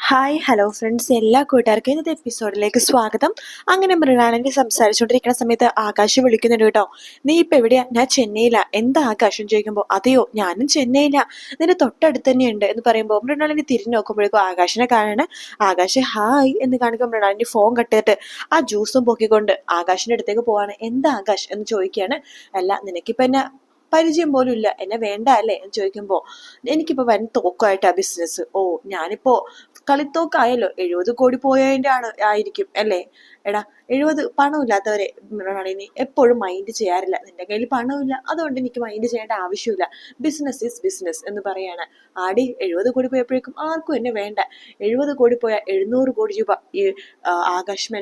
Hi hello friends എല്ലാ കൂട്ടുകാർക്കും ഇന്നത്തെ എപ്പിസോഡിലേക്ക് സ്വാഗതം. അങ്ങനെ മൃണാളിനെ സംസാരിച്ചുകൊണ്ടിരിക്കുന്ന സമയത്ത് ആകാശ് വിളിക്കുന്നുണ്ട് കേട്ടോ. നീ ഇപ്പം എവിടെയാ? ഞാൻ ചെന്നൈയിലാ. എന്താ ആകാശം ചോദിക്കുമ്പോൾ അതെയോ ഞാനും ചെന്നൈയിലാ. നിന്റെ തൊട്ടടുത്ത് തന്നെയുണ്ട് എന്ന് പറയുമ്പോൾ മൃണാലിനെ തിരിഞ്ഞു നോക്കുമ്പോഴേക്കും ആകാശിനെ കാണാണ്. ആകാശ് ഹായ് എന്ന് കാണിക്കുമ്പോൾ മൃണാലിന്റെ ഫോൺ കട്ടിട്ട് ആ ജ്യൂസും പൊക്കിക്കൊണ്ട് ആകാശിന്റെ അടുത്തേക്ക് പോവാണ്. എന്താ ആകാശ്? എന്ന് ചോദിക്കുകയാണ്. അല്ല നിനക്കിപ്പം എന്നെ പരിചയം പോലും ഇല്ല. എന്നെ വേണ്ട അല്ലേ? എന്ന് ചോദിക്കുമ്പോൾ എനിക്കിപ്പോൾ വൻ തോക്കുമായിട്ടാണ് ബിസിനസ് ഓ ഞാനിപ്പോ കളിത്തോക്കായല്ലോ. എഴുപത് കോടി പോയതിന്റെ ആണ് ആയിരിക്കും അല്ലേ? എടാ എഴുപത് പണമില്ലാത്തവരെ മൃണാളിനി എപ്പോഴും മൈൻഡ് ചെയ്യാറില്ല. നിന്റെ കയ്യിൽ പണമില്ല. അതുകൊണ്ട് എനിക്ക് മൈൻഡ് ചെയ്യേണ്ട ആവശ്യമില്ല. ബിസിനസ് ഈസ് ബിസിനസ് എന്ന് പറയാണ്. ആടി എഴുപത് കോടി പോയപ്പോഴേക്കും ആർക്കും എന്നെ വേണ്ട. എഴുപത് കോടി പോയ എഴുന്നൂറ് കോടി രൂപ ഈ ആകാശ്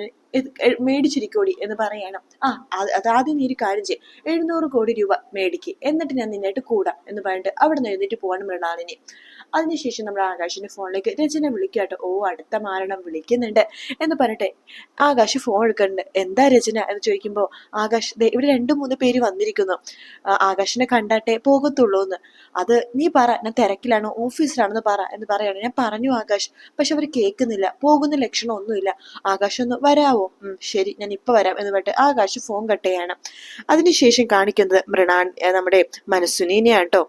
മേടിച്ചിരിക്കോടി എന്ന് പറയണം. ആ അത് ആദ്യം നീ ഒരു കാര്യം ചെയ്യും. എഴുന്നൂറ് കോടി രൂപ മേടിക്ക്. എന്നിട്ട് ഞാൻ നിന്നായിട്ട് കൂടാം എന്ന് പറഞ്ഞിട്ട് അവിടെ നിന്ന് എഴുന്നേറ്റ് പോകണം മൃണാളിനി. അതിനുശേഷം നമ്മൾ ആകാശിന്റെ ഫോണിലേക്ക് രചന വിളിക്കാട്ടോ. ഓ അടുത്ത മാരണം വിളിക്കുന്നുണ്ട് എന്ന് പറഞ്ഞിട്ട് ആകാശ് ഫോൺ എടുക്കുന്നുണ്ട് എന്താ രചന എന്ന് ചോദിക്കുമ്പോൾ ആകാശ് ഇവിടെ രണ്ടു മൂന്ന് പേര് വന്നിരിക്കുന്നു. ആകാശിനെ കണ്ടാട്ടെ പോകത്തുള്ളൂ എന്ന്. അത് നീ പറ ഞാൻ തിരക്കിലാണോ ഓഫീസിലാണെന്ന് പറ എന്ന് പറയാണ്. ഞാൻ പറഞ്ഞു ആകാശ് പക്ഷെ അവർ കേൾക്കുന്നില്ല. പോകുന്ന ലക്ഷണം ഒന്നുമില്ല ആകാശ് ഒന്ന് വരാവോ? ശരി ഞാൻ ഇപ്പൊ വരാം എന്ന് പറഞ്ഞിട്ട് ആകാശ് ഫോൺ കട്ട് ചെയ്യാണ്. അതിനുശേഷം കാണിക്കുന്നത് മൃണാൻ നമ്മുടെ മനസ്സുനീനെയാണ് കേട്ടോ.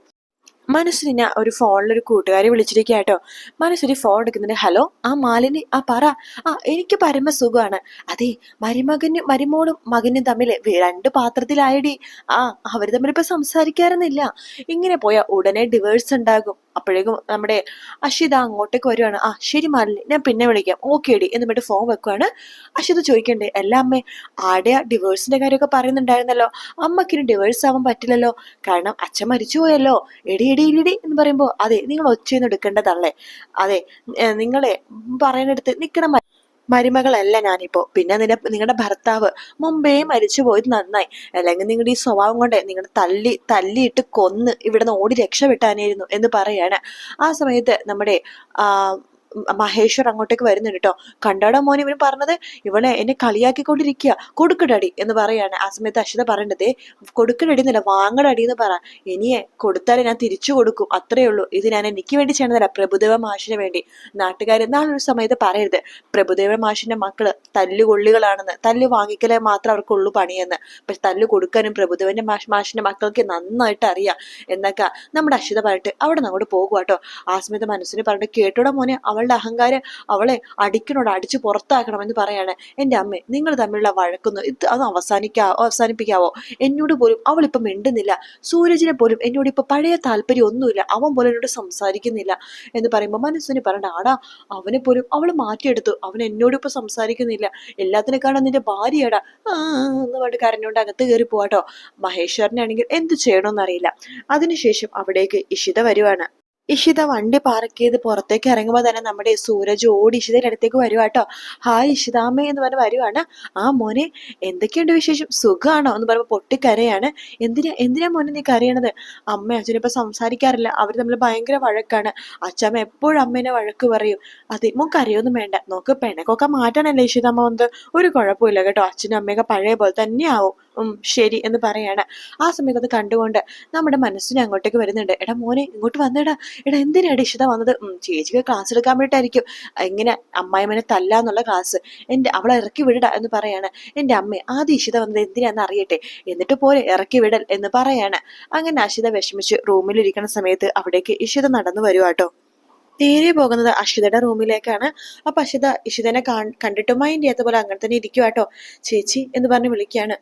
മനസ്സിനെ ഒരു ഫോണിൽ ഒരു കൂട്ടുകാരി വിളിച്ചിരിക്കുക കേട്ടോ മനസ്സിന് ഫോൺ എടുക്കുന്നുണ്ട്. ഹലോ ആ മാലിനി ആ പറ. ആ എനിക്ക് പരമ സുഖമാണ്. അതെ മരുമകനും മരുമോളും മകനും തമ്മിൽ രണ്ട് പാത്രത്തിലായടി. ആ അവർ തമ്മിൽ ഇപ്പൊ സംസാരിക്കാറൊന്നുമില്ല. ഇങ്ങനെ പോയാൽ ഉടനെ ഡിവേഴ്സ് ഉണ്ടാകും. അപ്പോഴേക്കും നമ്മുടെ അഷിത അങ്ങോട്ടേക്ക് വരുവാണ്. ആ ശരി മാറില്ലേ ഞാൻ പിന്നെ വിളിക്കാം. ഓക്കെ ഡി എന്ന് പറഞ്ഞിട്ട് ഫോൺ വെക്കുവാണ്. അഷിത ചോദിക്കണ്ടേ എല്ലാ അമ്മേ ആടെ ഡിവേഴ്സിന്റെ കാര്യമൊക്കെ പറയുന്നുണ്ടായിരുന്നല്ലോ. അമ്മക്കിന് ഡിവേഴ്സ് ആവാൻ പറ്റില്ലല്ലോ. കാരണം അച്ഛൻ മരിച്ചുപോയല്ലോ എടി എടി എടി എന്ന് പറയുമ്പോൾ അതെ നിങ്ങൾ ഒച്ചയൊന്നും എടുക്കേണ്ടതല്ലേ. അതെ നിങ്ങളെ പറയുന്നിടത്ത് നിൽക്കണം മരുമകളല്ല ഞാനിപ്പോ. പിന്നെ നിന്റെ നിങ്ങളുടെ ഭർത്താവ് മുമ്പേ മരിച്ചു പോയത് നന്നായി. അല്ലെങ്കിൽ നിങ്ങളുടെ ഈ സ്വഭാവം കൊണ്ടേ നിങ്ങളുടെ തല്ലി തല്ലിയിട്ട് കൊന്ന് ഇവിടുന്ന് ഓടി രക്ഷപ്പെട്ടാനായിരുന്നു എന്ന് പറയാണ്. ആ സമയത്ത് നമ്മുടെ മഹേശ്വർ അങ്ങോട്ടേക്ക് വരുന്നുണ്ട് കേട്ടോ കണ്ടാടോ മോനെ ഇവന് പറഞ്ഞത് ഇവളെ എന്നെ കളിയാക്കിക്കൊണ്ടിരിക്കുക കൊടുക്കടടി എന്ന് പറയാണ്. ആ സമയത്ത് അശ്വത പറയേണ്ടതേ കൊടുക്കടടി എന്നല്ല വാങ്ങടടി എന്ന് പറ. ഇനിയെ കൊടുത്താലേ ഞാൻ തിരിച്ചു കൊടുക്കും. അത്രേ ഉള്ളൂ. ഇത് ഞാൻ എനിക്ക് വേണ്ടി ചെയ്യണതല്ല പ്രഭുദേവ മാഷിന് വേണ്ടി. നാട്ടുകാർ നാളൊരു സമയത്ത് പറയരുത്. പ്രഭുദേവ മാഷിന്റെ മക്കൾ തല്ലുകൊള്ളികളാണെന്ന്. തല്ല് വാങ്ങിക്കലേ മാത്രം അവർക്കുള്ളൂ പണിയെന്ന്. പക്ഷെ തല്ല് കൊടുക്കാനും പ്രഭുദേവന്റെ മാഷ് മാഷിന്റെ മക്കൾക്ക് നന്നായിട്ട് അറിയാം. എന്നൊക്കെ നമ്മുടെ അശ്വത പറഞ്ഞിട്ട് അവിടെ നിന്ന് അങ്ങോട്ട് പോകുക കേട്ടോ ആ സമയത്ത് മനസ്സിന് പറഞ്ഞിട്ട് കേട്ടോടെ മോനെ അവളുടെ അഹങ്കാരം അവളെ അടിക്കണോട് അടിച്ച് പുറത്താക്കണം എന്ന് പറയാണ്. എന്റെ അമ്മ നിങ്ങൾ തമ്മിലുള്ള വഴക്കുന്നു ഇത് അത് അവസാനിക്കാ അവസാനിപ്പിക്കാവോ? എന്നോട് പോലും അവളിപ്പം മിണ്ടുന്നില്ല. സൂരജിനെ പോലും എന്നോട് ഇപ്പൊ പഴയ താല്പര്യം ഒന്നുമില്ല അവൻ പോലും എന്നോട് സംസാരിക്കുന്നില്ല. എന്ന് പറയുമ്പോൾ മനസ്സിന് പറയണ്ട ആടാ അവനെ പോലും അവൾ മാറ്റിയെടുത്തു. അവൻ എന്നോട് ഇപ്പൊ സംസാരിക്കുന്നില്ല. എല്ലാത്തിനെക്കാളും നിന്റെ ഭാര്യയാടാ. എന്ന് പറഞ്ഞിട്ട് കരഞ്ഞോണ്ട് അകത്ത് കയറി പോവാട്ടോ. മഹേശ്വരനാണെങ്കിൽ എന്ത് ചെയ്യണമെന്നറിയില്ല അതിനുശേഷം അവിടേക്ക് ഇഷിത വരുവാണ്. ഇഷിത വണ്ടി പാർക്ക് ചെയ്ത് പുറത്തേക്ക് ഇറങ്ങുമ്പോൾ തന്നെ നമ്മുടെ സൂരജ് ഓടി ഇഷിതയുടെ അടുത്തേക്ക് വരുവാട്ടോ ഹായ് ഇഷിതാമ്മ എന്ന് പറഞ്ഞ് വരുവാണ്. ആ മോനെ എന്തൊക്കെയുണ്ട് വിശേഷം? സുഖമാണോ എന്ന് പറയുമ്പോൾ പൊട്ടിക്കരയാണ്. എന്തിനാ എന്തിനാ മോനെ നീ കരയണത്? അമ്മ അച്ഛനിപ്പോൾ സംസാരിക്കാറില്ല. അവർ തമ്മിൽ ഭയങ്കര വഴക്കാണ്. അച്ഛമ്മ എപ്പോഴും അമ്മേനെ വഴക്ക് പറയും. അതെ മോൻ കരയൊന്നും വേണ്ട. നോക്ക് പെണക്കൊക്കെ മാറ്റാനല്ലേ ഇഷിതാമ്മ വന്നത്? ഒരു കുഴപ്പമില്ല കേട്ടോ. അച്ഛനും അമ്മയൊക്കെ പഴയ പോലെ തന്നെയാവും. ശരി എന്ന് പറയാണ്. ആ സമയത്ത് അത് കണ്ടുകൊണ്ട് നമ്മുടെ മനസ്സിനെ അങ്ങോട്ടേക്ക് വരുന്നുണ്ട്. എടാ മോനെ ഇങ്ങോട്ട് വന്നെടാ. എടാ എന്തിനാണ് ഇഷിത വന്നത്? ചേച്ചിക്ക് ക്ലാസ് എടുക്കാൻ വേണ്ടിയിട്ടായിരിക്കും. ഇങ്ങനെ അമ്മായിമനെ തല്ലാന്നുള്ള ക്ലാസ് എന്റെ അവളെ ഇറക്കി വിടടാ എന്ന് പറയാണ്. എന്റെ അമ്മ ആദ്യം ഇഷിത വന്നത് എന്തിനാന്ന് അറിയട്ടെ? എന്നിട്ട് പോലെ ഇറക്കി വിടൽ എന്ന് പറയാണ്. അങ്ങനെ അഷിത വിഷമിച്ച് റൂമിലിരിക്കുന്ന സമയത്ത് അവിടേക്ക് ഇഷിത നടന്നു വരുവാട്ടോ നേരെ പോകുന്നത് അഷിതയുടെ റൂമിലേക്കാണ്. അപ്പൊ അഷിത ഇഷിതനെ കണ്ടിട്ട് മൈൻഡ് ചെയ്യാത്ത പോലെ അങ്ങനെ തന്നെ ഇരിക്കുവാട്ടോ ചേച്ചി എന്ന് പറഞ്ഞ് വിളിക്കുകയാണ്.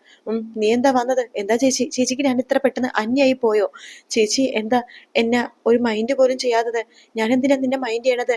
നീ എന്താ വന്നത്? എന്താ ചേച്ചി? ചേച്ചിക്ക് ഞാൻ ഇത്ര പെട്ടെന്ന് അന്യായി പോയോ? ചേച്ചി എന്താ എന്നെ ഒരു മൈൻഡ് പോലും ചെയ്യാത്തത്? ഞാൻ എന്തിനാ നിന്നെ മൈൻഡ് ചെയ്യണത്?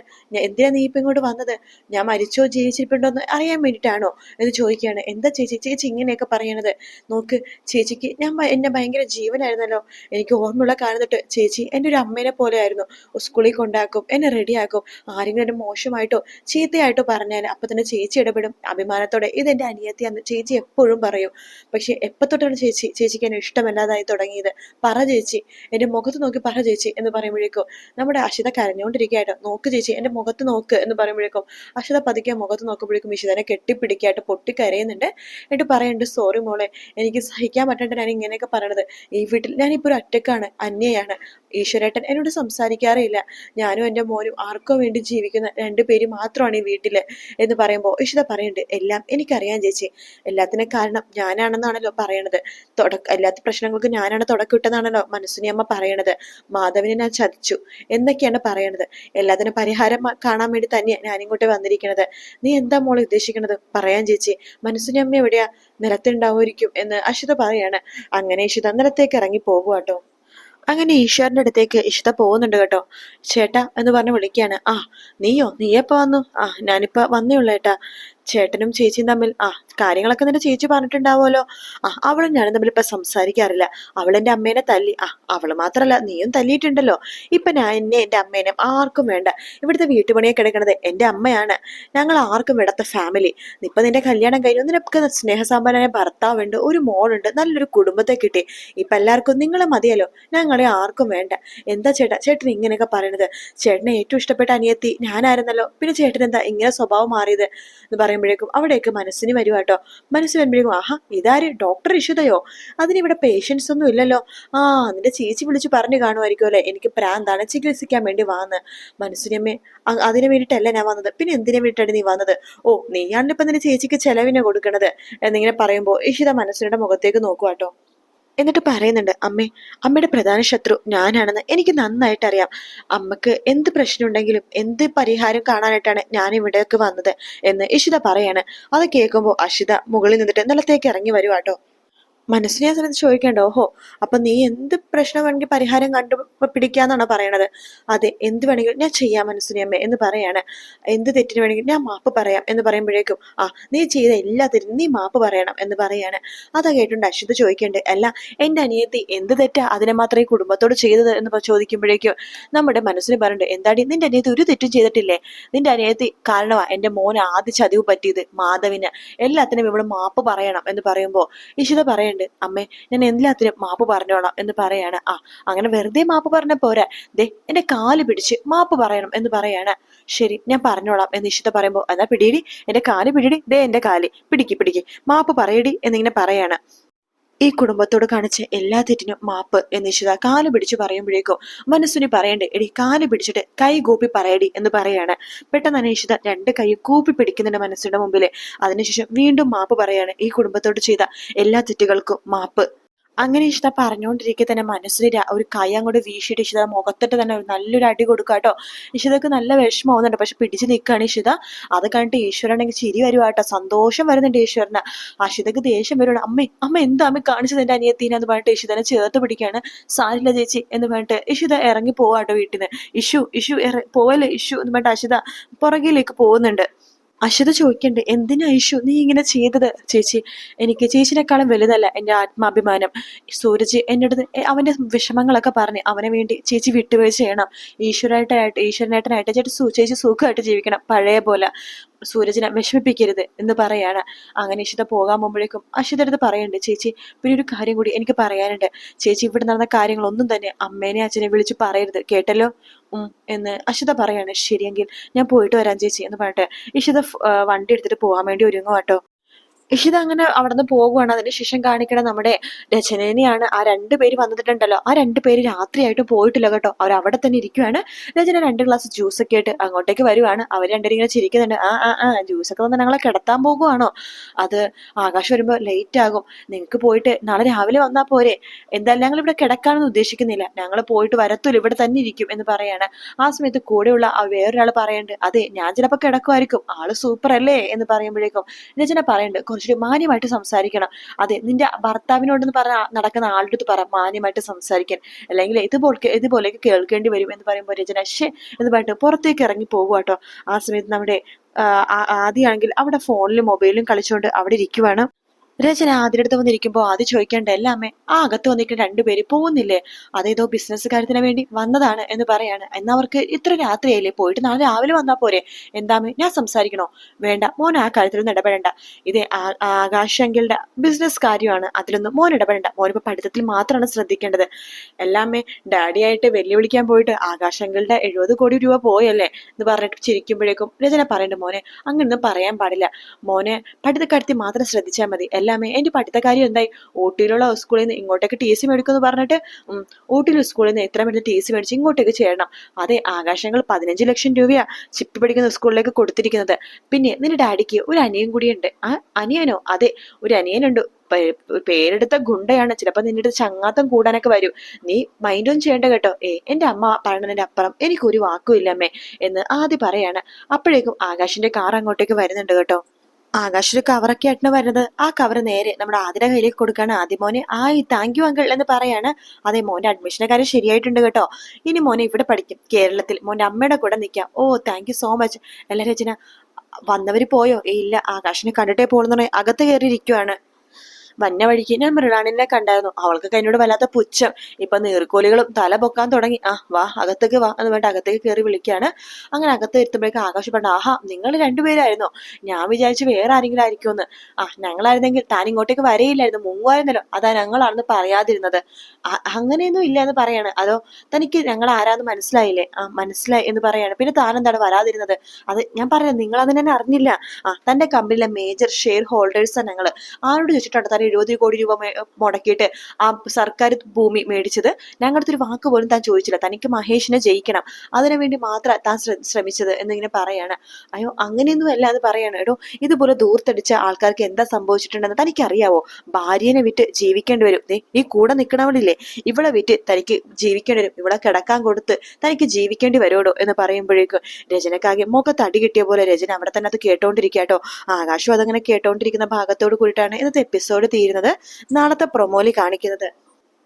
എന്തിനാ നീ ഇപ്പൊ ഇങ്ങോട്ട് വന്നത്? ഞാൻ മരിച്ചോ ജീവിച്ചിരിപ്പുണ്ടോ എന്ന് അറിയാൻ വേണ്ടിയിട്ടാണോ എന്ന് ചോദിക്കുകയാണ്. എന്താ ചേച്ചി? ചേച്ചി ഇങ്ങനെയൊക്കെ പറയണത്? നോക്ക് ചേച്ചിക്ക് ഞാൻ എന്നെ ഭയങ്കര ജീവനായിരുന്നല്ലോ. എനിക്ക് ഓർമ്മയുള്ള കാലം തൊട്ട് ചേച്ചി എന്റെ ഒരു അമ്മേനെ പോലെ ആയിരുന്നു. സ്കൂളിൽ കൊണ്ടാക്കും എന്നെ റെഡിയാക്കും ആരെങ്കിലും മോശമായിട്ടോ ചീത്തയായിട്ടോ പറഞ്ഞാൽ അപ്പൊ തന്നെ ചേച്ചി ഇടപെടും. അഭിമാനത്തോടെ ഇതെന്റെ അനിയത്തിയാന്ന് ചേച്ചി എപ്പോഴും പറയും. പക്ഷേ എപ്പോൾ തൊട്ടാണ് ചേച്ചി ചേച്ചിക്ക് എന്നെ ഇഷ്ടമല്ലാതായി തുടങ്ങിയത്? പറ ചേച്ചി. എന്റെ മുഖത്ത് നോക്കി പറ ചേച്ചി എന്ന് പറയുമ്പോഴേക്കും നമ്മുടെ അഷിത കരഞ്ഞുകൊണ്ടിരിക്കുകയായിട്ട് നോക്ക് ചേച്ചി എന്റെ മുഖത്ത് നോക്ക് എന്ന് പറയുമ്പോഴേക്കും അഷിത പതുക്കെ മുഖത്ത് നോക്കുമ്പോഴേക്കും വിശുദ്ധനെ കെട്ടിപ്പിടിക്കായിട്ട് പൊട്ടിക്കരയുന്നുണ്ട്. എന്നിട്ട് പറയുന്നുണ്ട് സോറി മോളെ എനിക്ക് സഹിക്കാൻ പറ്റാണ്ട് ഞാൻ ഇങ്ങനെയൊക്കെ പറയണത്. ഈ വീട്ടിൽ ഞാനിപ്പോ ഒരു ഒറ്റക്കാണ് അന്യയാണ്. ഈശ്വരേട്ടൻ എന്നോട് സംസാരിക്കാറേ ഇല്ല. ഞാനും എന്റെ മോനും ആർക്കോ വേണ്ടി ജീവിക്കുന്ന രണ്ടുപേര് മാത്രമാണ് ഈ വീട്ടിൽ എന്ന് പറയുമ്പോൾ ഇഷിത പറയുന്നുണ്ട് എല്ലാം എനിക്കറിയാം ചേച്ചി. എല്ലാത്തിനും കാരണം ഞാനാണെന്നാണല്ലോ പറയണത്. തുടക്ക എല്ലാത്ത പ്രശ്നങ്ങൾക്കും ഞാനാണ് തുടക്കിട്ടെന്നാണല്ലോ മനസ്സിനെ അമ്മ പറയണത്. മാധവിനെ ഞാൻ ചതിച്ചു എന്നൊക്കെയാണ് പറയണത്. എല്ലാത്തിനും പരിഹാരം കാണാൻ വേണ്ടി തന്നെയാണ് ഞാനിങ്ങോട്ട് വന്നിരിക്കുന്നത് നീ എന്താ മോൾ ഉദ്ദേശിക്കുന്നത് പറയാൻ ചേച്ചി. മനസ്സിനെ അമ്മ എവിടെയാ? നിലത്തുണ്ടാവുമായിരിക്കും എന്ന് അഷിത പറയാണ്. അങ്ങനെ ഇഷിത നിലത്തേക്ക് ഇറങ്ങി പോകുക കേട്ടോ അങ്ങനെ ഈശ്വരന്റെ അടുത്തേക്ക് ഇഷിത പോകുന്നുണ്ട് കേട്ടോ. ചേട്ടാ എന്ന് പറഞ്ഞ് വിളിക്കുകയാണ്. ആ നീയോ? നീ വന്നു? ആ ഞാനിപ്പോ വന്നേ ഉള്ളൂ ഏട്ടാ. ചേട്ടനും ചേച്ചിയും തമ്മിൽ ആ കാര്യങ്ങളൊക്കെ നിന്റെ ചേച്ചി പറഞ്ഞിട്ടുണ്ടാവുമല്ലോ. ആ അവളും ഞാനും തമ്മിൽ ഇപ്പൊ സംസാരിക്കാറില്ല. അവൾ എന്റെ അമ്മേനെ തല്ലി ആ അവൾ മാത്രമല്ല നീയും തല്ലിയിട്ടുണ്ടല്ലോ. ഇപ്പൊ ഞാൻ എന്നെ എന്റെ അമ്മേനെ ആർക്കും വേണ്ട. ഇവിടുത്തെ വീട്ടുപണിയെ കിടക്കണത് എന്റെ അമ്മയാണ്. ഞങ്ങൾ ആർക്കും വിടത്ത ഫാമിലി ഇപ്പൊ നിന്റെ കല്യാണം കഴിഞ്ഞു നിനക്ക് സ്നേഹസമ്പന്നനായ ഭർത്താവുണ്ട് ഒരു മോളുണ്ട് നല്ലൊരു കുടുംബത്തെ കിട്ടി. ഇപ്പൊ എല്ലാവർക്കും നിങ്ങൾ മതിയല്ലോ ഞങ്ങളെ ആർക്കും വേണ്ട. എന്താ ചേട്ടാ ചേട്ടൻ ഇങ്ങനെയൊക്കെ പറയണത്? ചേട്ടനെ ഏറ്റവും ഇഷ്ടപ്പെട്ട അനിയത്തി ഞാനായിരുന്നല്ലോ. പിന്നെ ചേട്ടൻ എന്താ ഇങ്ങനെ സ്വഭാവം മാറിയത് എന്ന് പറയുമ്പോഴേക്കും അവിടെയൊക്കെ മനസ്സിന് വരുവാ കേട്ടോ. മനസ്സ് വരുമ്പോഴേക്കും ആഹാ ഇതാര്? ഡോക്ടർ ഇഷിതയോ? അതിനിവിടെ പേഷ്യൻസ് ഒന്നും ഇല്ലല്ലോ. ആ നിന്റെ ചേച്ചി വിളിച്ച് പറഞ്ഞു കാണുമായിരിക്കും അല്ലേ? എനിക്ക് പ്രാന്താണ് ചികിത്സിക്കാൻ വേണ്ടി വന്ന്? മനസ്സിനമ്മേ അതിന് വേണ്ടിയിട്ടല്ല ഞാൻ വന്നത്. പിന്നെ എന്തിനു വേണ്ടിയിട്ടാണ് നീ വന്നത്? ഓ നീയാണിപ്പം നിന്റെ ചേച്ചിക്ക് ചെലവിനെ കൊടുക്കണത്. എന്നിങ്ങനെ പറയുമ്പോൾ ഇഷിത മനസ്സിനുടെ മുഖത്തേക്ക് നോക്കുക കേട്ടോ. എന്നിട്ട് പറയുന്നുണ്ട് അമ്മേ അമ്മയുടെ പ്രധാന ശത്രു ഞാനാണെന്ന് എനിക്ക് നന്നായിട്ട് അറിയാം അമ്മയ്ക്ക് എന്ത് പ്രശ്നമുണ്ടെങ്കിലും എന്ത് പരിഹാരം കാണാനായിട്ടാണ് ഞാൻ ഇവിടേക്ക് വന്നത് എന്ന് ഇഷിത പറയാണ്. അത് കേൾക്കുമ്പോൾ അഷിത മുകളിൽ നിന്നിട്ട് നിലത്തേക്ക് ഇറങ്ങി വരുവാട്ടോ മനസ്സിനെ ആ ചോദിക്കേണ്ട. ഓഹോ അപ്പൊ നീ എന്ത് പ്രശ്നം വേണമെങ്കിൽ പരിഹാരം കണ്ടു പിടിക്കാന്നാണോ പറയണത്? അതെ എന്ത് വേണമെങ്കിലും ഞാൻ ചെയ്യാം മനസ്സിനെ അമ്മേ എന്ന് പറയാണ്. എന്ത് തെറ്റിന് വേണമെങ്കിലും ഞാൻ മാപ്പ് പറയാം എന്ന് പറയുമ്പോഴേക്കും ആ നീ ചെയ്ത എല്ലാ തെറ്റിനും നീ മാപ്പ് പറയണം എന്ന് പറയാണ്. അതാ കേട്ടുണ്ട് അശ്വത് ചോദിക്കേണ്ടത്. അല്ല എന്റെ അനിയത്തി എന്ത് തെറ്റാ അതിനെ മാത്രമേ കുടുംബത്തോട് ചെയ്തത് എന്ന് ചോദിക്കുമ്പോഴേക്കും നമ്മുടെ മനസ്സിന് പറയണ്ട് എന്താടി നിന്റെ അനിയത്തി ഒരു തെറ്റും ചെയ്തിട്ടില്ലേ? നിന്റെ അനിയത്തി കാരണമാ എന്റെ മോൻ ആദ്യ ചതിവ് പറ്റിയത് മാധവിന്. എല്ലാത്തിനും ഇവിടെ മാപ്പ് പറയണം എന്ന് പറയുമ്പോ ഇഷിത പറയണ്ട് അമ്മേ ഞാൻ എല്ലാത്തിനും മാപ്പ് പറഞ്ഞോളാം എന്ന് പറയാണ്. ആ അങ്ങനെ വെറുതെ മാപ്പ് പറഞ്ഞ പോരാ. ദേ എന്റെ കാൽ പിടിച്ച് മാപ്പ് പറയണം എന്ന് പറയാണ്. ശരി ഞാൻ പറഞ്ഞോളാം എന്ന് ഇഷിത പറയുമ്പോ എന്നാ പിടിയിടി എന്റെ കാൽ പിടിയിടി ദേ എന്റെ കാൽ പിടിക്ക് പിടിക്ക് മാപ്പ് പറയടി എന്നിങ്ങനെ പറയാണ്. ഈ കുടുംബത്തോട് കാണിച്ച എല്ലാ തെറ്റിനും മാപ്പ് എന്ന് ഇഷിത കാൽ പിടിച്ച് പറയുമ്പോഴേക്കോ മനസ്സിന് പറയണ്ടേ എടി കാൽ പിടിച്ചിട്ട് കൈ കൂപ്പി പറയടി എന്ന് പറയാണ്. പെട്ടെന്ന് തന്നെ ഇഷിത രണ്ട് കൈ കൂപ്പി പിടിക്കുന്നുണ്ട് മനസ്സിന്റെ മുമ്പിൽ. അതിനുശേഷം വീണ്ടും മാപ്പ് പറയാണ് ഈ കുടുംബത്തോട് ചെയ്ത എല്ലാ തെറ്റുകൾക്കും മാപ്പ്. അങ്ങനെ ഇഷ്ട പറഞ്ഞുകൊണ്ടിരിക്കെ തന്നെ മനസ്സിൽ ഒരു കൈ അങ്ങോട്ട് വീശിയിട്ട് ഇഷിത മുഖത്തിട്ട് തന്നെ നല്ലൊരു അടി കൊടുക്കുക കേട്ടോ ഇഷിതക്ക് നല്ല വിഷമമാവുന്നുണ്ട് പക്ഷെ പിടിച്ചു നിൽക്കുകയാണ് ഇഷിത. അത് കണ്ടിട്ട് ഈശ്വരനാണെങ്കിൽ ചിരി വരുവാട്ടോ. സന്തോഷം വരുന്നുണ്ട് ഈശ്വരന്. അഷിതക്ക് ദേഷ്യം വരുവാണ്. അമ്മേ അമ്മ എന്താ അമ്മ കാണിച്ചത് എന്റെ അനിയത്തിനെന്ന് പറഞ്ഞിട്ട് ഇഷിതനെ ചേർത്ത് പിടിക്കുകയാണ് സാരില്ല ചേച്ചി എന്ന് പറഞ്ഞിട്ട് ഇഷിത ഇറങ്ങി പോവാട്ടോ വീട്ടിൽ നിന്ന് ഇഷു ഇഷു പോവല്ലേ ഇഷു എന്ന് പറഞ്ഞിട്ട് അഷിത പുറകിലേക്ക് പോകുന്നുണ്ട്. അഷിത ചോദിക്കണ്ട് എന്തിനാ ഐഷു നീ ഇങ്ങനെ ചെയ്തത്? ചേച്ചി എനിക്ക് ചേച്ചിനെക്കാളും വലുതല്ല എന്റെ ആത്മാഭിമാനം. സൂരജ് എന്റെ അടുത്ത് അവന്റെ വിഷമങ്ങളൊക്കെ പറഞ്ഞ് അവനെ വേണ്ടി ചേച്ചി വിട്ടുവീഴ്ച ചെയ്യണം. ഈശ്വരായിട്ടായിട്ട് ഈശ്വരനായിട്ടായിട്ട് ചേച്ചി ചേച്ചി സുഖമായിട്ട് ജീവിക്കണം പഴയ പോലെ. സൂരജിനെ വിഷമിപ്പിക്കരുത് എന്ന് പറയാണ്. അങ്ങനെ ഇഷിത പോകാൻ പോകുമ്പോഴേക്കും അഷിത അടുത്ത് പറയുന്നുണ്ട് ചേച്ചി പിന്നെ ഒരു കാര്യം കൂടി എനിക്ക് പറയാനുണ്ട്. ചേച്ചി ഇവിടെ നടന്ന കാര്യങ്ങളൊന്നും തന്നെ അമ്മേനെ അച്ഛനെ വിളിച്ച് പറയരുത്. കേട്ടല്ലോ? എന്ന് അഷിത പറയാണ്. ശരിയെങ്കിൽ ഞാൻ പോയിട്ട് വരാം ചേച്ചി എന്ന് പറഞ്ഞിട്ട് ഇഷിത വണ്ടി എടുത്തിട്ട് പോകാൻ വേണ്ടി ഒരുങ്ങും ഇഷിത അങ്ങനെ അവിടുന്ന് പോകുവാണ്. അതിന് ശേഷം കാണിക്കണ നമ്മുടെ രചനേനെയാണ് ആ രണ്ട് പേര് വന്നിട്ടുണ്ടല്ലോ. ആ രണ്ട് പേര് രാത്രിയായിട്ട് പോയിട്ടില്ല കേട്ടോ. അവർ അവിടെ തന്നെ ഇരിക്കുവാണ്. രചന രണ്ട് ഗ്ലാസ് ജ്യൂസ് ഒക്കെ ആയിട്ട് അങ്ങോട്ടേക്ക് വരുവാണ്. അവർ രണ്ടുപേരും ഇങ്ങനെ ചിരിക്കുന്നുണ്ട്. ആ ആ ആ ജ്യൂസ് ഒക്കെ വന്ന് ഞങ്ങളെ കിടത്താൻ പോകുവാണോ? അത് ആകാശം വരുമ്പോൾ ലേറ്റ് ആകും. നിങ്ങൾക്ക് പോയിട്ട് നാളെ രാവിലെ വന്നാൽ പോരെ. എന്തായാലും ഞങ്ങൾ ഇവിടെ കിടക്കാനൊന്നും ഉദ്ദേശിക്കുന്നില്ല. ഞങ്ങൾ പോയിട്ട് വരത്തുള്ളൂ. ഇവിടെ തന്നെ ഇരിക്കും എന്ന് പറയാണ്. ആ സമയത്ത് കൂടെയുള്ള ആ വേറൊരാൾ പറയുന്നുണ്ട് അതെ ഞാൻ ചിലപ്പോൾ കിടക്കുമായിരിക്കും ആൾ സൂപ്പർ അല്ലേ? എന്ന് പറയുമ്പോഴേക്കും രചന പറയുന്നുണ്ട് കുറച്ചുകൂടി മാന്യമായിട്ട് സംസാരിക്കണം. അതെ നിന്റെ ഭർത്താവിനോടെന്ന് പറഞ്ഞ നടക്കുന്ന ആളുടെ അടുത്ത് പറ മാന്യമായിട്ട് സംസാരിക്കാൻ. അല്ലെങ്കിൽ ഇതുപോലെ ഇതുപോലെയൊക്കെ കേൾക്കേണ്ടി വരും എന്ന് പറയുമ്പോൾ രചന ശേ എന്ന് പറഞ്ഞിട്ട് പുറത്തേക്ക് ഇറങ്ങി പോകുക കേട്ടോ. ആ സമയത്ത് നമ്മുടെ ആ, ആ- ആദിയാണെങ്കിൽ അവിടെ ഫോണിലും മൊബൈലും കളിച്ചുകൊണ്ട് അവിടെ ഇരിക്കുവാണ്. രചന ആദ്യ വന്നിരിക്കുമ്പോൾ ആദ്യം ചോദിക്കേണ്ട എല്ലാ അമ്മേ ആ അകത്ത് വന്നിരിക്കുന്ന രണ്ടുപേര് പോകുന്നില്ലേ? അതേതോ ബിസിനസ് കാര്യത്തിന് വേണ്ടി വന്നതാണ് എന്ന് പറയാണ്. എന്നാ അവർക്ക് ഇത്ര രാത്രിയായില്ലേ? പോയിട്ട് നാളെ രാവിലെ വന്നാ പോരെ. എന്താമേ ഞാൻ സംസാരിക്കണോ? വേണ്ട മോൻ ആ കാര്യത്തിലൊന്നും ഇടപെടണ്ട. ഇത് ആകാശങ്കിളുടെ ബിസിനസ് കാര്യമാണ്. അതിലൊന്നും മോൻ ഇടപെടണ്ട. മോനിപ്പോ പഠിത്തത്തിൽ മാത്രമാണ് ശ്രദ്ധിക്കേണ്ടത്. എല്ലാമേ ഡാഡിയായിട്ട് വെല്ലുവിളിക്കാൻ പോയിട്ട് ആകാശങ്കിളുടെ എഴുപത് കോടി രൂപ പോയല്ലേ? എന്ന് പറഞ്ഞിട്ട് ചിരിക്കുമ്പോഴേക്കും രചന പറയണ്ട മോനെ അങ്ങനൊന്നും പറയാൻ പാടില്ല. മോനെ പഠിത്തക്കാര്യത്തിൽ മാത്രം ശ്രദ്ധിച്ചാൽ മതി. അല്ലാമേ പഠിത്ത കാര്യം എന്തായി? ഊട്ടിയിലുള്ള സ്കൂളിൽ നിന്ന് ഇങ്ങോട്ടേക്ക് ടി സി മേടിക്കുമെന്ന് പറഞ്ഞിട്ട് ഊട്ടിയിലെ സ്കൂളിൽ നിന്ന് എത്ര മേടിച്ച് ടി സി മേടിച്ച് ഇങ്ങോട്ടേക്ക് ചേരണം? അതെ ആകാശങ്ങൾ പതിനഞ്ച് ലക്ഷം രൂപയാ ചിപ്പി പഠിക്കുന്ന സ്കൂളിലേക്ക് കൊടുത്തിരിക്കുന്നത്. പിന്നെ നിന്റെ ഡാഡിക്ക് ഒരു അനിയൻ കൂടിയുണ്ട്. ആ അനിയനോ? അതെ ഒരു അനിയനുണ്ട്. പേരെടുത്ത ഗുണ്ടയാണ്. ചിലപ്പോൾ നിന്റെ അടുത്ത് ചങ്ങാത്തം കൂടാനൊക്കെ വരും. നീ മൈൻഡ് മൈൻഡൊന്നും ചെയ്യേണ്ട കേട്ടോ. ഏ എന്റെ അമ്മ പറയണതിന്റെ അപ്പുറം എനിക്കൊരു വാക്കും ഇല്ലമ്മേ എന്ന് ആദ്യം പറയാണ്. അപ്പോഴേക്കും ആകാശിന്റെ കാർ അങ്ങോട്ടേക്ക് വരുന്നുണ്ട് കേട്ടോ. ആകാശ് ഒരു കവറൊക്കെ ആയിട്ടാണ് വരുന്നത്. ആ കവർ നേരെ നമ്മുടെ ആതിര കയ്യിലേക്ക് കൊടുക്കാണ് ആദ്യം മോനെ ആ താങ്ക് യു അങ്കിൾ എന്ന് പറയാണ്. അതെ മോന്റെ അഡ്മിഷന്റെ കാര്യം ശരിയായിട്ടുണ്ട് കേട്ടോ. ഇനി മോനെ ഇവിടെ പഠിക്കും. കേരളത്തിൽ മോന്റെ അമ്മയുടെ കൂടെ നിൽക്കാം. Oh thank you so much എല്ലാവരും രചന വന്നവര് പോയോ? ഏ ഇല്ല. ആകാശിനെ കണ്ടിട്ടേ പോകുന്ന അകത്ത് കയറി ഇരിക്കുവാണ് വന്ന വഴിക്ക് ഞാൻ മൃണാളിനെ കണ്ടായിരുന്നു. അവൾക്ക് എന്നോട് വല്ലാത്ത പുച്ഛം. ഇപ്പൊ നീർക്കോലികളും തല പൊക്കാൻ തുടങ്ങി. ആ വാ അകത്തേക്ക് വാ എന്ന് പറഞ്ഞിട്ട് അകത്തേക്ക് കയറി വിളിക്കുകയാണ്. അങ്ങനെ അകത്ത് എത്തുമ്പോഴേക്ക് ആകാശം പറഞ്ഞു ആഹാ നിങ്ങൾ രണ്ടുപേരായിരുന്നോ? ഞാൻ വിചാരിച്ചു വേറെ ആരെങ്കിലും ആയിരിക്കുമെന്ന്. ആ ഞങ്ങളായിരുന്നെങ്കിൽ താൻ ഇങ്ങോട്ടേക്ക് വരയില്ലായിരുന്നു. മുങ്ങുമായിരുന്നല്ലോ അതാ ഞങ്ങളാണെന്ന് പറയാതിരുന്നത്. അങ്ങനെയൊന്നും ഇല്ല എന്ന് പറയാണ്. അതോ തനിക്ക് ഞങ്ങൾ ആരാന്ന് മനസ്സിലായില്ലേ? ആ മനസ്സിലായി എന്ന് പറയാണ്. പിന്നെ താൻ എന്താണ് വരാതിരുന്നത്? അത് ഞാൻ പറയാം നിങ്ങൾ അതിനെ അറിഞ്ഞില്ല. ആ തന്റെ കമ്പനിയിലെ മേജർ ഷെയർ ഹോൾഡേഴ്സാണ് ഞങ്ങൾ. ആരോട് ചോദിച്ചിട്ടുണ്ട്? താൻ എഴുപത് കോടി രൂപ മുടക്കിയിട്ട് ആ സർക്കാർ ഭൂമി മേടിച്ചത്. ഞങ്ങളുടെ ഒരു വാക്ക് പോലും താൻ ചോദിച്ചില്ല. തനിക്ക് മഹേഷിനെ ജയിക്കണം. അതിനു വേണ്ടി മാത്രം താൻ ശ്ര- ശ്രമിച്ചത് എന്നിങ്ങനെ പറയാണ്. അയ്യോ അങ്ങനെയൊന്നും അല്ല എന്ന് പറയാണ്. കേട്ടോ ഇതുപോലെ ദൂർത്തടിച്ച ആൾക്കാർക്ക് എന്താ സംഭവിച്ചിട്ടുണ്ടെന്ന് തനിക്കറിയാവോ? ഭാര്യനെ വിറ്റ് ജീവിക്കേണ്ടി വരും. ഈ കൂടെ നിൽക്കണവളില്ലേ? ഇവളെ വിറ്റ് തനിക്ക് ജീവിക്കേണ്ടി വരും. ഇവിടെ കിടക്കാൻ കൊടുത്ത് തനിക്ക് ജീവിക്കേണ്ടി വരുമോ എന്ന് പറയുമ്പോഴേക്കും രചനക്കാകെ മുഖത്ത് അടി കിട്ടിയ പോലെ രചന അവിടെ തന്നെ അത് കേട്ടോണ്ടിരിക്കാട്ടോ. ആകാശം അതങ്ങനെ കേട്ടോണ്ടിരിക്കുന്ന ഭാഗത്തോട് കൂടിയിട്ടാണ് ഇന്നത്തെ എപ്പിസോഡ് തീരുന്നത് നാളത്തെ പ്രൊമോയിൽ കാണിക്കുന്നത്.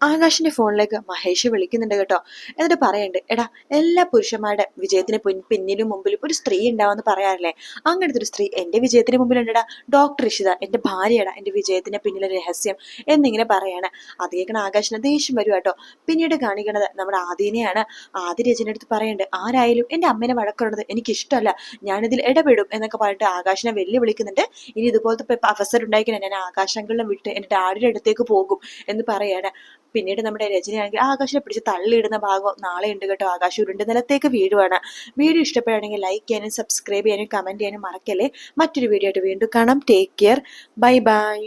ആകാശിന്റെ ഫോണിലേക്ക് മഹേഷ് വിളിക്കുന്നുണ്ട് കേട്ടോ. എന്നിട്ട് പറയുന്നുണ്ട് എടാ എല്ലാ പുരുഷന്മാരുടെ വിജയത്തിന് പിന്നിലും മുമ്പിലും ഒരു സ്ത്രീ ഉണ്ടാവുമെന്ന് പറയാറില്ലേ? അങ്ങനത്തെ ഒരു സ്ത്രീ എന്റെ വിജയത്തിന് മുമ്പിലുണ്ടടാ. ഡോക്ടർ ഇഷിത എന്റെ ഭാര്യയടാ എന്റെ വിജയത്തിന് പിന്നിലെ രഹസ്യം എന്നിങ്ങനെ പറയാണ്. അത് കേൾക്കണ ആകാശിന് ദേഷ്യം വരും കേട്ടോ. പിന്നീട് കാണിക്കണത് നമ്മുടെ ആദീനെയാണ്. ആദി രചന എടുത്ത് പറയുന്നുണ്ട് ആരായാലും എന്റെ അമ്മേനെ വഴക്കുള്ളത് എനിക്ക് ഇഷ്ടമല്ല ഞാനിതിൽ ഇടപെടും എന്നൊക്കെ പറഞ്ഞിട്ട് ആകാശിനെ വെല്ലുവിളിക്കുന്നുണ്ട്. ഇനി ഇതുപോലത്തെ അവസരം ഉണ്ടായിക്കണം ഞാൻ ആകാശങ്ങളിലും വിട്ട് എന്റെ ഡാഡിയുടെ അടുത്തേക്ക് പോകും എന്ന് പറയാണ്. പിന്നീട് നമ്മുടെ രചനയാണെങ്കിൽ ആകാശിനെ പിടിച്ച് തള്ളിയിടുന്ന ഭാഗം നാളെ ഉണ്ട് കേട്ടോ. ആകാശം ഉരുണ്ട് നിലത്തേക്ക് വീഴുവാണ്. വീഡിയോ ഇഷ്ടപ്പെടുകയാണെങ്കിൽ ലൈക്ക് ചെയ്യാനും സബ്സ്ക്രൈബ് ചെയ്യാനും കമന്റ് ചെയ്യാനും മറക്കല്ലേ. മറ്റൊരു വീഡിയോ ആയിട്ട് വീണ്ടും കാണാം. Take care bye bye